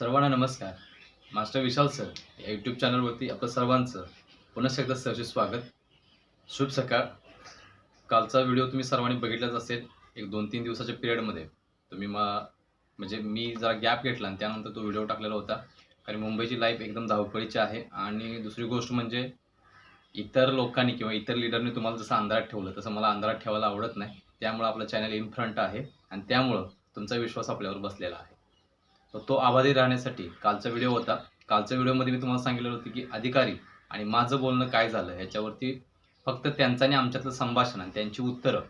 सर्वांना नमस्कार. Master Vishal sir या यूट्यूब चॅनलवरती आपलं सर्वांचं पुन्हा एकदा सरचे स्वागत. शुभ सकाळ. कालचा व्हिडिओ तुम्ही सर्वांनी बघितलाच असेल एक दोन तीन दिवसाच्या पिरियडमध्ये तुम्ही मा म्हणजे मी जरा गॅप घेतला आणि त्यानंतर तो व्हिडिओ टाकलेला होता. कारण मुंबईची लाईफ एकदम धावपळीची आहे. आणि दुसरी गोष्ट म्हणजे इतर लोकांनी किंवा इतर लिडरने तुम्हाला जसं अंधारात ठेवलं तसं मला अंधारात ठेवायला आवडत नाही. त्यामुळं आपलं चॅनल इन फ्रंट आहे. आणि त्यामुळं तुमचा विश्वास आपल्यावर बसलेला आहे. तर तो आबादी राहण्यासाठी कालचा व्हिडिओ होता. कालच्या व्हिडिओमध्ये मी तुम्हाला सांगितलं होतं की अधिकारी आणि माझं बोलणं काय झालं ह्याच्यावरती फक्त त्यांचं आणि आमच्यातलं संभाषण आणि त्यांची उत्तरं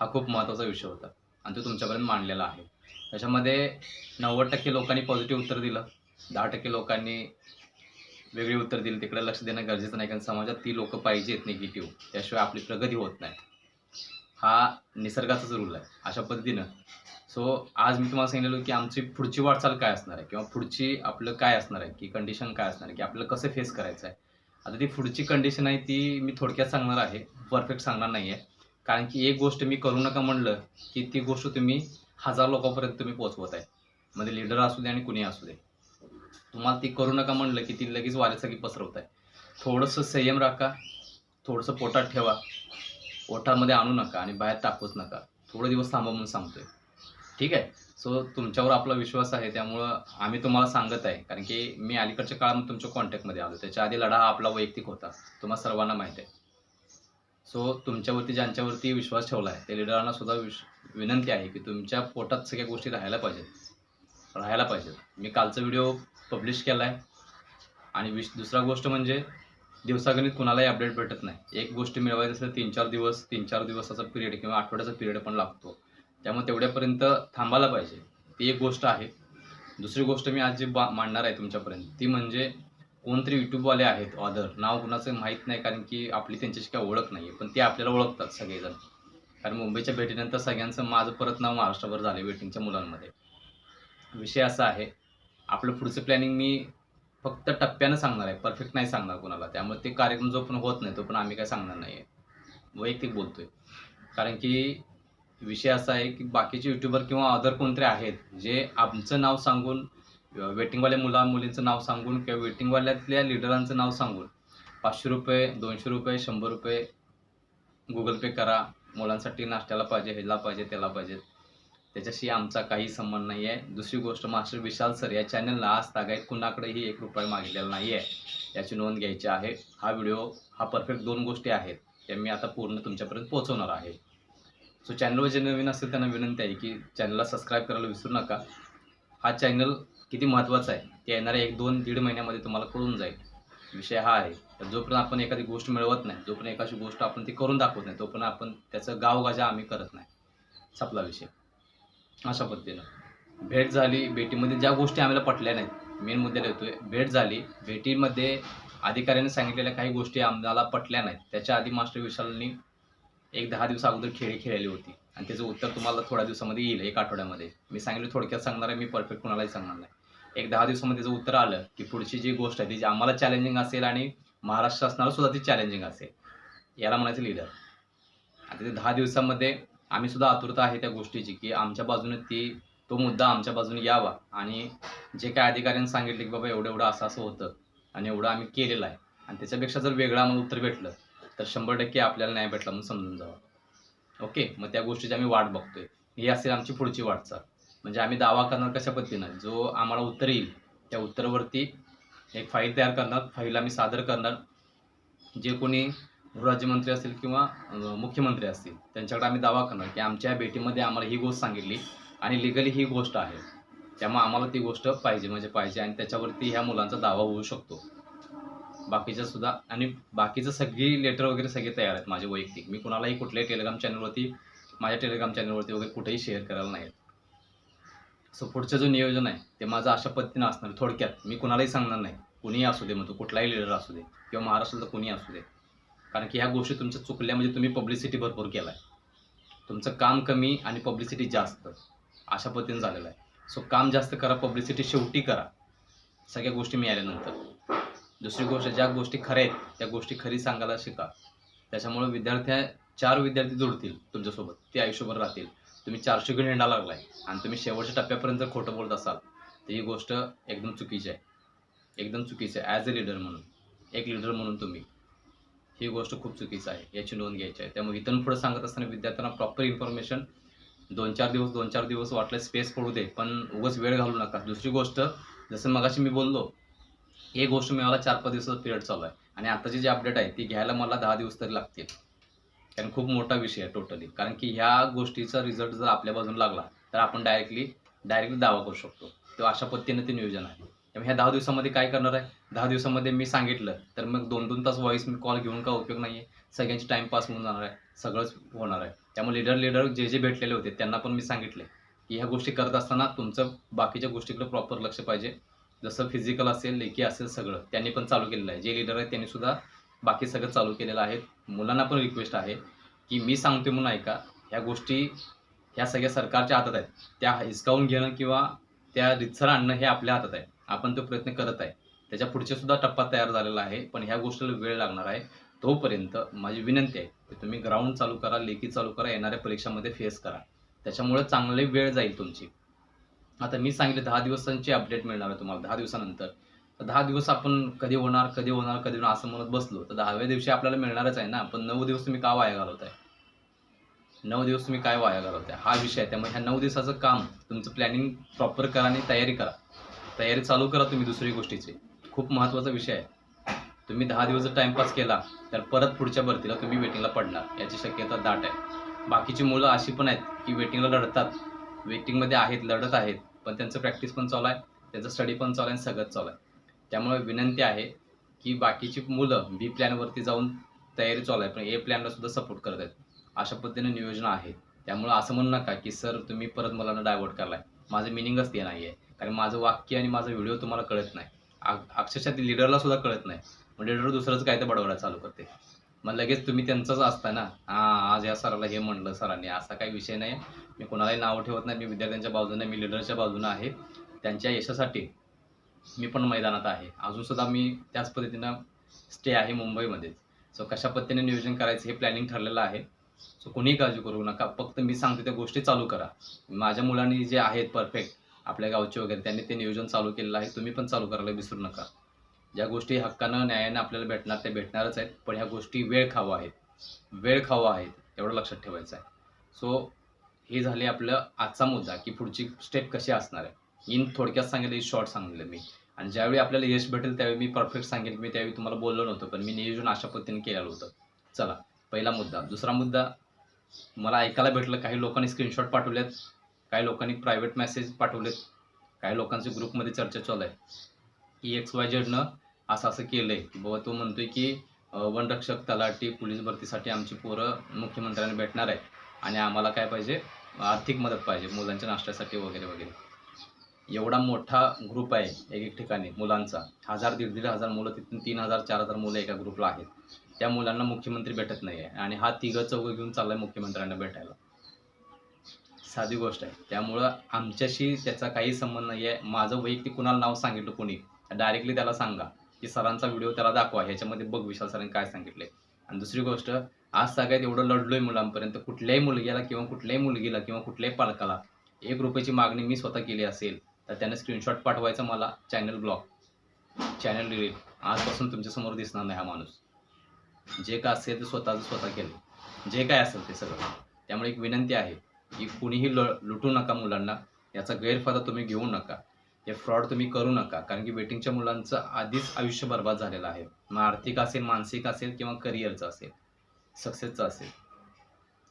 हा खूप महत्त्वाचा विषय होता आणि तो तुमच्यापर्यंत मांडलेला आहे. त्याच्यामध्ये नव्वद टक्के लोकांनी पॉझिटिव्ह उत्तर दिलं. दहा टक्के लोकांनी वेगळी उत्तर दिली. तिकडे लक्ष देणं गरजेचं नाही कारण समाजात ती लोकं पाहिजेत निगेटिव्ह त्याशिवाय आपली प्रगती होत नाही. हा निसर्गाचाच रूल आहे. अशा पद्धतीनं सो आज मी तुम्हाला सांगितलं की आमची पुढची वाटचाल काय असणार आहे? किंवा पुढची आपलं काय असणार आहे? की कंडिशन काय असणार आहे? की आपल्याला कसं फेस करायचं आहे? आता ती पुढची कंडिशन आहे ती मी थोडक्यात सांगणार आहे. परफेक्ट सांगणार नाही आहे कारण की एक गोष्ट मी करू नका म्हणलं की ती गोष्ट तुम्ही हजार लोकांपर्यंत तुम्ही पोहोचवत आहे. म्हणजे मध्ये लिडर असू दे आणि कुणी असू दे. तुम्हाला ती करू नका म्हणलं की ती लगेच वाऱ्यात पसरवत आहे. थोडंसं संयम राखा. थोडंसं पोटात ठेवा. ओठामध्ये आणू नका आणि बाहेर टाकूच नका. थोडं दिवस थांबा म्हणून सांगतोय. ठीक आहे. सो तुमच्यावर आपला विश्वास आहे त्यामुळं आम्ही तुम्हाला सांगत आहे. कारण की मी अलीकडच्या काळामध्ये तुमच्या कॉन्टॅक्टमध्ये आलो. त्याच्या आधी लढा हा आपला वैयक्तिक होता. तुम्हाला सर्वांना माहीत आहे. सो तुमच्यावरती ज्यांच्यावरती विश्वास ठेवला आहे त्या लिडरांना सुद्धा विश विनंती आहे की तुमच्या पोटात सगळ्या गोष्टी राहायला पाहिजेत. राहायला पाहिजेत. मी कालचा व्हिडिओ पब्लिश केला आहे आणि विश दुसरा गोष्ट म्हणजे दिवसागणित कुणालाही अपडेट भेटत नाही. एक गोष्ट मिळवायची असेल तीन चार दिवस तीन चार दिवसाचा पिरियड किंवा आठवड्याचा पिरियड पण लागतो. त्यामुळे तेवढ्यापर्यंत थांबायला पाहिजे. ती एक गोष्ट आहे. दुसरी गोष्ट मी आज जी बा मांडणार आहे तुमच्यापर्यंत ती म्हणजे कोणतरी यूट्यूबवाले आहेत ऑदर नाव कुणाचं माहीत नाही कारण की आपली त्यांच्याशी काय ओळख नाही आहे पण ते आपल्याला ओळखतात सगळेजण. कारण मुंबईच्या भेटीनंतर सगळ्यांचं माझं परत नाव महाराष्ट्रभर झालं वेटिंगच्या मुलांमध्ये. विषय असा आहे आपलं पुढचं प्लॅनिंग मी फक्त टप्प्यानं सांगणार आहे परफेक्ट नाही सांगणार कोणाला. त्यामुळे ते कार्यक्रम जो पण होत नाही तो पण आम्ही काय सांगणार नाही आहे वैयक्तिक बोलतोय. कारण की विषय असा आहे की बाकीचे युट्यूबर किंवा अदर कोणते आहेत जे आमचं नाव सांगून वेटिंगवाल्या मुला मुलींचं नाव सांगून किंवा वेटिंगवाल्यातल्या लिडरांचं नाव सांगून पाचशे रुपये दोनशे रुपये शंभर रुपये गुगल पे करा मुलांसाठी नाश्त्याला पाहिजे ह्याला पाहिजे त्याला पाहिजे. त्याच्याशी आमचा काही संबंध नाही आहे दुसरी गोष्ट मास्टर विशाल सर या चॅनलला आज तागायत कुणाकडेही एक रुपया मागितलेला नाही आहे याची नोंद घ्यायची आहे. हा व्हिडिओ हा परफेक्ट दोन गोष्टी आहेत. त्या मी आता पूर्ण तुमच्यापर्यंत पोहोचवणार आहे. सो चॅनलवर जे नवीन असेल त्यांना विनंती आहे की चॅनलला सबस्क्राईब करायला विसरू नका. हा चॅनल किती महत्त्वाचा आहे ते येणाऱ्या एक दोन दीड महिन्यामध्ये तुम्हाला कळून जाईल. विषय हा आहे. तर जोपर्यंत आपण एखादी गोष्ट मिळवत नाही जोपर्यंत एखादी गोष्ट आपण ती करून दाखवत नाही तोपर्यंत आपण त्याचं गावगाजा आम्ही करत नाही. सपला विषय. अशा पद्धतीनं. भेट झाली भेटीमध्ये ज्या गोष्टी आम्हाला पटल्या नाहीत मेन मुद्द्याला येतोय भेट झाली. भेटीमध्ये अधिकाऱ्यांनी सांगितलेल्या काही गोष्टी आम्हाला पटल्या नाहीत त्याच्या आधी मास्टर विशालनी एक दहा दिवस अगोदर खेळी खेळली होती. आणि त्याचं उत्तर तुम्हाला थोड्या दिवसामध्ये येईल एक आठवड्यामध्ये. मी सांगितलं थोडक्यात सांगणार आहे मी परफेक्ट कुणालाही सांगणार नाही. एक दहा दिवसामध्ये त्याचं उत्तर आलं की पुढची जी गोष्ट आहे ती जी आम्हाला चॅलेंजिंग असेल आणि महाराष्ट्र शासनाला सुद्धा ती चॅलेंजिंग असेल याला म्हणायचं लिडर आणि ते दहा दिवसामध्ये आम्ही सुद्धा आतुरता आहे त्या गोष्टीची की आमच्या बाजूने ती तो मुद्दा आमच्या बाजूने यावा. आणि जे काय अधिकाऱ्यांनी सांगितले की बाबा एवढं एवढं असं असं होतं आणि एवढं आम्ही केलेलं आहे. आणि त्याच्यापेक्षा जर वेगळं आम्हाला उत्तर भेटलं तर शंभर टक्के आपल्याला न्याय भेटला म्हणून समजून जावं. ओके? मग त्या गोष्टीची आम्ही वाट बघतोय. ही असेल आमची पुढची वाटचाल. म्हणजे आम्ही दावा करणार कशा पद्धतीनं? जो आम्हाला उत्तर येईल त्या उत्तरावरती एक फाईल तयार करणार. फाईल आम्ही सादर करणार. जे कोणी गृहराज्यमंत्री असतील किंवा मुख्यमंत्री असतील त्यांच्याकडे आम्ही दावा करणार की आमच्या भेटीमध्ये आम्हाला ही गोष्ट सांगितली आणि लिगली ही गोष्ट आहे. त्यामुळे आम्हाला ती गोष्ट पाहिजे म्हणजे पाहिजे आणि त्याच्यावरती ह्या मुलांचा दावा होऊ शकतो. बाकीच्या सुद्धा आणि बाकीचं सगळी लेटर वगैरे सगळे तयार आहेत माझे वैयक्तिक. मी कुणालाही कुठल्याही टेलिग्राम चॅनलवरती माझ्या टेलिग्राम चॅनलवरती वगैरे कुठेही शेअर करायला नाही सो पुढचं जो नियोजन आहे ते माझं अशा पद्धतीनं असणार. थोडक्यात मी कुणालाही सांगणार नाही. कुणीही असू दे मग तो कुठलाही लिडर असू दे किंवा महाराष्ट्रातलं कुणी असू दे. कारण की ह्या गोष्टी तुमच्या चुकल्या म्हणजे तुम्ही पब्लिसिटी भरपूर केला आहे तुमचं काम कमी आणि पब्लिसिटी जास्त. अशा पद्धतीनं झालेलं आहे. सो काम जास्त करा पब्लिसिटी शेवटी करा. सगळ्या गोष्टी मिळाल्यानंतर. दुसरी गोष्ट ज्या गोष्टी खऱ्या आहेत त्या गोष्टी खरी सांगायला शिका. त्याच्यामुळे विद्यार्थ्या चार विद्यार्थी जोडतील तुमच्यासोबत. ते आयुष्यभर राहतील. तुम्ही चारशे घेऊन हिंडा लागलाय. आणि तुम्ही शेवटच्या टप्प्यापर्यंत जर खोटं बोलत असाल तर ही गोष्ट एकदम चुकीची आहे. एकदम चुकीची आहे. ॲज अ लीडर म्हणून. एक लीडर म्हणून तुम्ही. ही गोष्ट खूप चुकीची आहे. याची नोंद घ्यायची आहे. त्यामुळे इथून पुढे सांगत असताना विद्यार्थ्यांना प्रॉपर इन्फॉर्मेशन दोन चार दिवस दोन चार दिवस वाटलं स्पेस पडू दे. पण उगाच वेळ घालू नका. दुसरी गोष्ट जसं मगाशी मी बोललो हे गोष्ट मिळाला चार पाच दिवसाचा पिरियड चालू आहे. आणि आताची जी अपडेट आहे ती घ्यायला मला दहा दिवस तरी लागतील. कारण खूप मोठा विषय आहे टोटली कारण की ह्या गोष्टीचा रिझल्ट जर आपल्या बाजून लागला तर आपण डायरेक्टली डायरेक्टली दावा करू शकतो. तेव्हा अशा पद्धतीने ते नियोजन आहे. त्यामुळे ह्या दहा दिवसामध्ये काय करणार आहे? दहा दिवसामध्ये मी सांगितलं तर मग दोन दोन तास व्हॉइस मी कॉल घेऊन का उपयोग नाही आहे सगळ्यांची टाईमपास होऊन जाणार आहे. सगळंच होणार आहे. त्यामुळे लीडर लीडर जे जे भेटलेले होते त्यांना पण मी सांगितले की ह्या गोष्टी करत असताना तुमचं बाकीच्या गोष्टीकडे प्रॉपर लक्ष पाहिजे. जसं फिजिकल असेल लेखी असेल सगळं. त्यांनी पण चालू केलेलं आहे. जे लीडर आहेत त्यांनी सुद्धा बाकी सगळं चालू केलेलं आहे. मुलांना पण रिक्वेस्ट आहे की मी सांगते म्हणून ऐका. ह्या गोष्टी ह्या सगळ्या सरकारच्या हातात आहेत. त्या हिसकावून घेणं किंवा त्या रितसर आणणं हे आपल्या हातात आहे. आपण तो प्रयत्न करत आहे. त्याच्या पुढच्या सुद्धा टप्पा तयार झालेला आहे. पण ह्या गोष्टीला वेळ लागणार आहे. तोपर्यंत माझी विनंती आहे की तुम्ही ग्राउंड चालू करा लेखी चालू करा येणाऱ्या परीक्षामध्ये फेस करा. त्याच्यामुळे चांगली वेळ जाईल तुमची. आता मी सांगितले दहा दिवसांची अपडेट मिळणार आहे तुम्हाला दहा दिवसानंतर. तर दहा दिवस आपण कधी होणार कधी होणार कधी होणार असं म्हणत बसलो. तर दहाव्या दिवशी आपल्याला मिळणारच आहे ना पण नऊ दिवस तुम्ही का वाया घालवत आहे? नऊ दिवस तुम्ही काय वाया घालवत आहे? हा विषय आहे. त्यामुळे ह्या नऊ दिवसाचं काम तुमचं प्लॅनिंग प्रॉपर करा आणि तयारी करा. तयारी चालू करा तुम्ही दुसरी गोष्टीची. खूप महत्त्वाचा विषय आहे. तुम्ही दहा दिवस जर टाइमपास केला तर परत पुढच्या भरतीला तुम्ही वेटिंगला पडणार. याची शक्यता दाट आहे. बाकीची मुलं अशी पण आहेत की वेटिंगला लढतात वेटिंगमध्ये आहेत लढत आहेत पण त्यांचं प्रॅक्टिस पण चालू आहे त्यांचं स्टडी पण चालू आहे आणि सगळंच चालू आहे. त्यामुळे विनंती आहे की बाकीची मुलं बी प्लॅनवरती जाऊन तयारी चालू आहे पण ए प्लॅनला सुद्धा सपोर्ट करत आहेत. अशा पद्धतीने नियोजन आहे. त्यामुळं असं म्हणू नका की सर तुम्ही परत मला डायव्हर्ट करलाय माझं मिनिंगच ते नाही आहे कारण माझं वाक्य आणि माझा व्हिडिओ तुम्हाला कळत नाही. अक्षरशः ते लिडरला सुद्धा कळत नाही. मग लिडर दुसरंच काय तर बडबडायला चालू करते. मग लगेच तुम्ही त्यांचंच असता ना? हां आज या सराला हे म्हणलं सरांनी. असा काही विषय नाही. मी कोणालाही नाव ठेवत नाही मी विद्यार्थ्यांच्या बाजूने मी लिडरच्या बाजूने आहे. त्यांच्या यशासाठी मी पण मैदानात आहे. अजूनसुद्धा मी त्याच पद्धतीनं स्टे आहे मुंबईमध्येच सो कशा पद्धतीने नियोजन करायचं हे प्लॅनिंग ठरलेलं आहे. सो कोणीही काळजी करू नका. फक्त मी सांगतो त्या गोष्टी चालू करा. माझ्या मुलांनी जे आहेत परफेक्ट आपल्या गावचे वगैरे त्यांनी ते नियोजन चालू केलेलं आहे. तुम्ही पण चालू करायला विसरू नका. ज्या गोष्टी हक्कानं न्यायानं आपल्याला भेटणार त्या भेटणारच आहेत. पण ह्या गोष्टी वेळ खावा आहेत. वेळ खावा आहेत. एवढं लक्षात ठेवायचं आहे. सो हे झाले आपलं आजचा मुद्दा की पुढची स्टेप कशी असणार आहे. इन थोडक्यात सांगितलं शॉर्ट सांगितलं मी. आणि ज्यावेळी आपल्याला यश भेटेल त्यावेळी मी परफेक्ट सांगेल. मी त्यावेळी तुम्हाला बोललो नव्हतं पण मी नियोजन अशा पद्धतीने केलेलं होतं. चला पहिला मुद्दा. दुसरा मुद्दा मला ऐकायला भेटलं काही लोकांनी स्क्रीनशॉट पाठवलेत काही लोकांनी प्रायव्हेट मेसेज पाठवलेत काही लोकांचे ग्रुपमध्ये चर्चा चालू आहे. की एक्स वाय झेडनं असं असं केलं आहे की बाबा तो म्हणतोय की वनरक्षक तलाठी पोलीस भरतीसाठी आमची पोरं मुख्यमंत्र्यांना भेटणार आहे आणि आम्हाला काय पाहिजे? आर्थिक मदत पाहिजे मुलांच्या नाश्त्यासाठी वगैरे वगैरे. एवढा मोठा ग्रुप आहे एक एक ठिकाणी मुलांचा. हजार दीड दीड हजार मुलं तिथून तीन हजार चार हजार मुलं एका ग्रुपला आहेत. त्या मुलांना मुख्यमंत्री भेटत नाही आहे. आणि हा तिघं चौघं घेऊन चाललाय मुख्यमंत्र्यांना भेटायला. साधी गोष्ट आहे. त्यामुळं आमच्याशी त्याचा काही संबंध नाही आहे माझं वैयक्तिक कुणाला नाव सांगितलं कोणी डायरेक्टली त्याला सांगा. की सरांचा व्हिडिओ त्याला दाखवा. ह्याच्यामध्ये बघ विशाल सरांनी काय सांगितलंय. आणि दुसरी गोष्ट आज सगळ्यात एवढं लढलोय मुलांपर्यंत कुठल्याही मुलग्याला किंवा कुठल्याही मुलगीला किंवा कुठल्याही पालकाला एक रुपयाची मागणी मी स्वतः केली असेल तर त्याने स्क्रीनशॉट पाठवायचा मला चॅनल ब्लॉक चॅनल डिलीट आजपासून तुमच्यासमोर दिसणार नाही हा माणूस. जे काय असेल ते स्वतःचं स्वतः केलं. जे काय असेल ते सगळं. त्यामुळे एक विनंती आहे की कुणीही ल लुटू नका मुलांना. याचा गैरफायदा तुम्ही घेऊ नका. हे फ्रॉड तुम्ही करू नका. कारण की वेटिंगच्या मुलांचं आधीच आयुष्य बर्बाद झालेलं आहे. मग आर्थिक असेल मानसिक असेल किंवा करिअरचं असेल. सक्सेसचं असेल.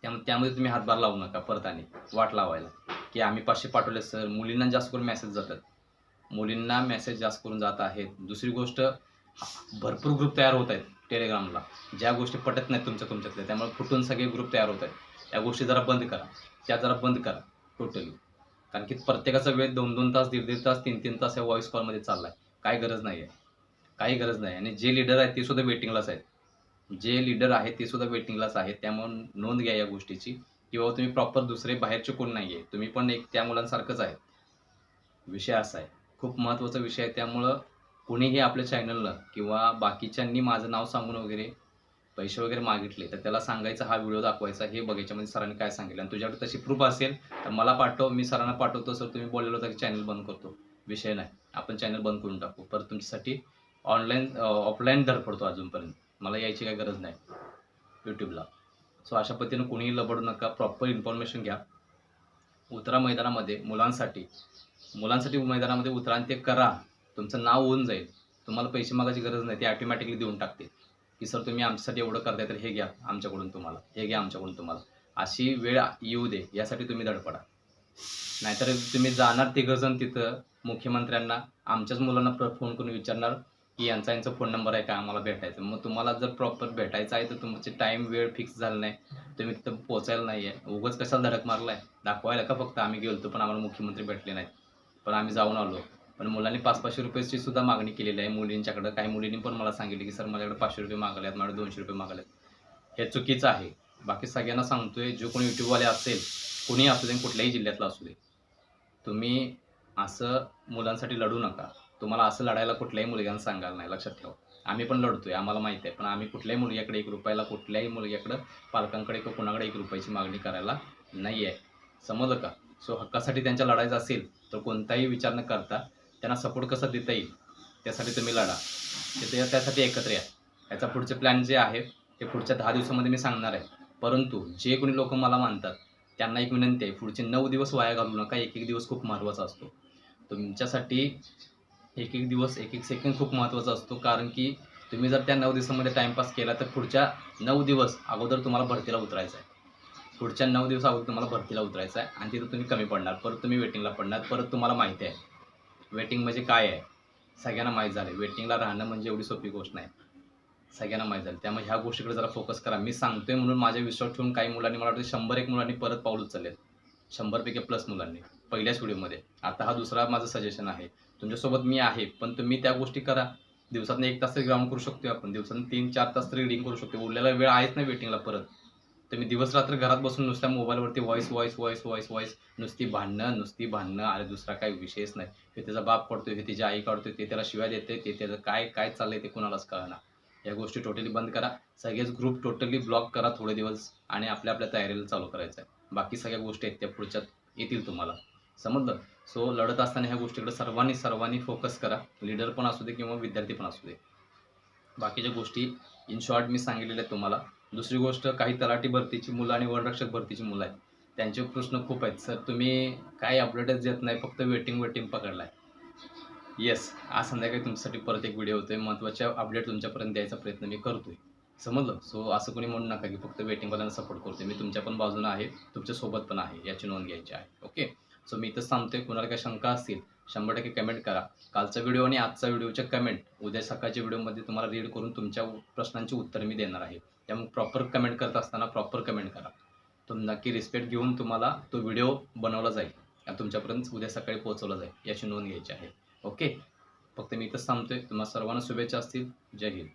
त्यामुळे त्यामध्ये तुम्ही हातभार लावू नका परत आणि वाट लावायला. की आम्ही पाचशे पाठवले सर. मुलींना जास्त करून मेसेज जातात. मुलींना मेसेज जास्त करून जात आहेत. दुसरी गोष्ट भरपूर ग्रुप तयार होत आहेत टेलिग्रामला ज्या गोष्टी पटत नाहीत तुमच्या तुमच्यातल्या त्यामुळे फुटून सगळे ग्रुप तयार होत आहेत. त्या गोष्टी जरा बंद करा. त्या जरा बंद करा टोटली कारण की प्रत्येकाचा वेळ दोन दोन तास दीड दीड तास तीन तीन तास या व्हॉइस कॉलमध्ये चालला आहे काही गरज नाही आहे काही गरज नाही आणि जे लीडर आहेत ते सुद्धा वेटिंगलाच आहेत. जे लीडर आहेत ते सुद्धा वेटिंगलाच आहेत. त्यामुळे नोंद घ्या या गोष्टीची. किंवा तुम्ही प्रॉपर दुसरे बाहेरचे कोण नाही आहे तुम्ही पण एक त्या मुलांसारखंच आहे विषय असा आहे. खूप महत्त्वाचा विषय आहे. त्यामुळं कुणीही आपल्या चॅनलला किंवा बाकीच्यांनी माझं नाव सांगून वगैरे पैसे वगैरे मागितले तर त्याला सांगायचा हा व्हिडिओ दाखवायचा. हे बघायच्यामध्ये सरांनी काय सांगितलं? आणि तुझ्याकडे तशी प्रूफ असेल तर मला पाठव. मी सरांना पाठवतो सर. तुम्ही बोललेलं होता की चॅनल बंद करतो. विषय नाही. आपण चॅनल बंद करून टाकू. परत तुमच्यासाठी ऑनलाईन ऑफलाईन धडपडतो अजूनपर्यंत. मला यायची काही गरज नाही. यूट्यूबला सो अशा पद्धतीनं कोणीही लबडू नका. प्रॉपर इन्फॉर्मेशन घ्या. उतरा मैदानामध्ये मुलांसाठी. मुलांसाठी मैदानामध्ये उतरा आणि ते करा. तुमचं नाव होऊन जाईल. तुम्हाला पैसे मागायची गरज नाही. ते ऑटोमॅटिकली देऊन टाकते की सर तुम्ही आमच्यासाठी एवढं करताय तर हे घ्या आमच्याकडून तुम्हाला. हे घ्या आमच्याकडून तुम्हाला. अशी वेळ येऊ दे. यासाठी तुम्ही धडपडा. नाहीतर तुम्ही जाणार तिघंजण तिथं. मुख्यमंत्र्यांना आमच्याच मुलांना प्र फोन करून विचारणार. की यांचा यांचा फोन नंबर आहे का? आम्हाला भेटायचं. मग तुम्हाला जर प्रॉपर भेटायचं आहे तर तुमचे टाईम वेळ फिक्स झाला नाही. तुम्ही तिथं पोचायला नाही आहे उगाच कशाला धडक मारलाय? दाखवायला का फक्त? आम्ही गेलो पण आम्हाला मुख्यमंत्री भेटले नाहीत. पण आम्ही जाऊन आलो. पण मुलांनी पाच पाचशे रुपयाची सुद्धा मागणी केलेली आहे मुलींच्याकडं. काही मुलींनी पण मला सांगितले की सर माझ्याकडे पाचशे रुपये मागले आहेत माझ्याकडे दोनशे रुपये मागले आहेत. हे चुकीचं आहे. बाकी सगळ्यांना सांगतोय जो कोणी यूट्यूबवाले असेल कोणी असू दे कुठल्याही जिल्ह्यातला असू दे तुम्ही असं मुलांसाठी लढू नका. तुम्हाला असं लढायला कुठल्याही मुलग्यांना सांगायला नाही लक्षात ठेवा. आम्ही पण लढतोय आम्हाला माहिती आहे. पण आम्ही कुठल्याही मुलग्याकडे एक रुपयाला कुठल्याही मुलग्याकडं पालकांकडे किंवा कुणाकडे एक रुपयाची मागणी करायला नाही आहे समजलं का? सो हक्कासाठी त्यांच्या लढायचं असेल तर कोणताही विचार न करता त्यांना सपोर्ट कसा देता येईल त्यासाठी तुम्ही लढा. ते ते- त्यासाठी एकत्र या. याचा पुढचे प्लॅन जे आहे ते पुढच्या दहा दिवसामध्ये मी सांगणार आहे. परंतु जे कोणी लोक मला मानतात त्यांना एक विनंती आहे पुढचे नऊ दिवस वाया घालू नका एक एक दिवस खूप महत्त्वाचा असतो. तुमच्यासाठी एक एक दिवस एक एक सेकंड खूप महत्त्वाचा असतो. कारण की तुम्ही जर त्या नऊ दिवसामध्ये टाईमपास केला तर पुढच्या नऊ दिवस अगोदर तुम्हाला भरतीला उतरायचं आहे. पुढच्या नऊ दिवस अगोदर तुम्हाला भरतीला उतरायचं आहे. आणि तिथं तुम्ही कमी पडणार. परत तुम्ही वेटिंगला पडणार. परत तुम्हाला माहिती आहे. वेटिंग म्हणजे काय आहे? सगळ्यांना माहीत झालं वेटिंगला राहणं म्हणजे एवढी सोपी गोष्ट नाही. सगळ्यांना माहीत झालं त्यामुळे ह्या गोष्टीकडे जरा फोकस करा. मी सांगतोय म्हणून माझ्या विश्वास ठेवून काही मुलांनी मला वाटतं शंभर एक मुलांनी परत पाऊल उचलले शंभरपैकी प्लस मुलांनी. पहिल्याच व्हिडिओमध्ये आता हा दुसरा माझं सजेशन आहे. तुमच्यासोबत मी आहे पण तुम्ही त्या गोष्टी करा. दिवसातून एक तास तरी ग्राउंड करू शकतो आपण. दिवसातून तीन चार तास तरी रिडिंग करू शकतो उरलेला वेळ आहेच नाही वेटिंगला परत. तुम्ही दिवस रात्र घरात बसून नुसत्या मोबाईलवरती voice voice voice voice voice नुसती भांडणं नुसती भांडणं अरे दुसरा काही विषयच नाही. हे त्याचा बाप पडतो हे त्याची आई काढतोय ते त्याला शिवाय देते ते त्याचं काय काय चाललंय ते कुणालाच कळणार या गोष्टी टोटली बंद करा. सगळेच ग्रुप टोटली ब्लॉक करा थोडे दिवस आणि आपल्या आपल्या तयारीला चालू करायचं आहे बाकी सगळ्या गोष्टी आहेत त्या पुढच्यात येतील तुम्हाला. समजलं? सो लढत असताना ह्या गोष्टीकडे सर्वांनी सर्वांनी फोकस करा. लीडर पण असू दे किंवा विद्यार्थी पण असू दे. बाकीच्या गोष्टी इन शॉर्ट मी सांगितलेल्या आहेत तुम्हाला. दुसरी गोष्ट काही तलाठी भरतीची मुलं आणि वनरक्षक भरतीची मुलं आहेत. त्यांचे प्रश्न खूप आहेत. सर तुम्ही काय अपडेटच देत नाही फक्त वेटिंग वेटिंग पकडलाय. येस आज संध्याकाळी तुमच्यासाठी परत एक व्हिडिओ होतोय. महत्त्वाच्या अपडेट तुमच्यापर्यंत द्यायचा प्रयत्न मी करतोय. समजलं? सो असं कोणी म्हणू नका की फक्त वेटिंगवाल्यांना सपोर्ट करतोय. मी तुमच्या पण बाजूनं आहे. तुमच्यासोबत पण आहे. याची नोंद घ्यायची आहे. ओके सो मी इथंच थांबतोय. कुणाला काही शंका असतील शंभर टक्के कमेंट करा. कालचा व्हिडिओ आणि आजचा व्हिडिओच्या कमेंट उद्या सकाळच्या व्हिडिओमध्ये तुम्हाला रीड करून तुमच्या प्रश्नांची उत्तर मी देणार आहे. त्यामुळे प्रॉपर कमेंट करत असताना प्रॉपर कमेंट करा. तुम नक्की रिस्पेक्ट घेऊन तुम्हाला तो व्हिडिओ बनवला जाईल आणि तुमच्यापर्यंत उद्या सकाळी पोहोचवला जाईल याची नोंद घ्यायची आहे. ओके फक्त मी इथंच थांबतोय. तुम्हाला सर्वांना शुभेच्छा असतील. जय हिंद.